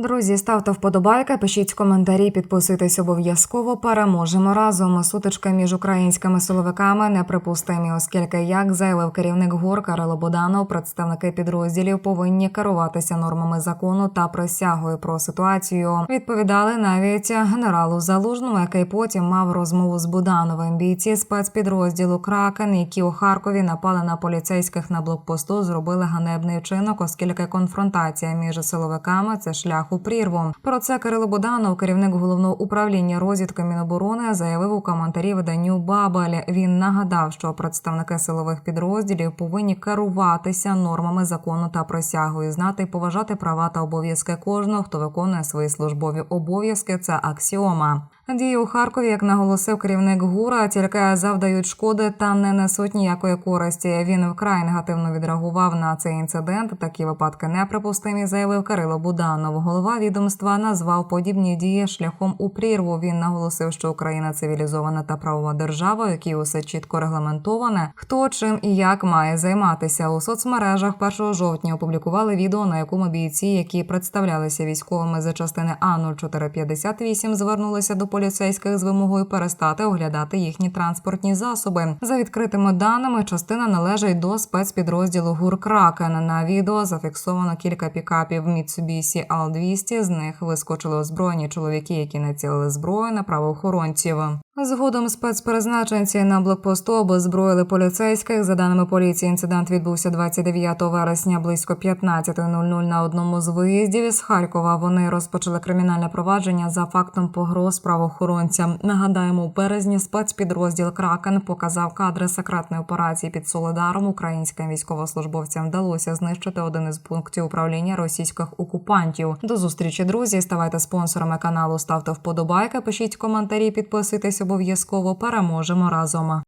Друзі, ставте вподобайки, пишіть коментарі, підписуйтесь обов'язково. Переможемо разом. Сутичка між українськими силовиками неприпустимі, оскільки, як заявив керівник ГУР Карело Буданов, представники підрозділів повинні керуватися нормами закону та присягою про ситуацію. Відповідали навіть генералу Залужному, який потім мав розмову з Будановим. Бійці спецпідрозділу Кракен, які у Харкові напали на поліцейських на блокпосту, зробили ганебний вчинок, оскільки конфронтація між силовиками це шлях у прірву. Про це Кирило Буданов, керівник головного управління розвідки Міноборони, заявив у коментарі виданню Бабель. Він нагадав, що представники силових підрозділів повинні керуватися нормами закону та присягою, знати і поважати права та обов'язки кожного, хто виконує свої службові обов'язки. Це аксіома. Дії у Харкові, як наголосив керівник ГУРа, тільки завдають шкоди та не несуть ніякої користі. Він вкрай негативно відреагував на цей інцидент. Такі випадки неприпустимі, заявив Кирило Буданов. Голова відомства назвав подібні дії шляхом у прірву. Він наголосив, що Україна цивілізована та правова держава, в якій усе чітко регламентоване. Хто чим і як має займатися у соцмережах 1 жовтня. Опублікували відео, на якому бійці, які представлялися військовими за частини А 0458 звернулися до поліцейських з вимогою перестати оглядати їхні транспортні засоби. За відкритими даними, частина належить до спецпідрозділу ГУР Кракен. На відео зафіксовано кілька пікапів Mitsubishi Al-200. З них вискочили озброєні чоловіки, які націлили зброю на правоохоронців. Згодом спецпризначенці на блокпосту обезброїли поліцейських. За даними поліції, інцидент відбувся 29 вересня близько 15.00 на одному з виїздів із Харкова. Вони розпочали кримінальне провадження за фактом погроз правоохоронцям. Нагадаємо, у березні спецпідрозділ Кракен показав кадри секретної операції під Солидаром. Українським військовослужбовцям вдалося знищити один із пунктів управління російських окупантів. До зустрічі, друзі. Ставайте спонсорами каналу, ставте вподобайки, пишіть коментарі, підписуйтесь обов'язково. Переможемо разом.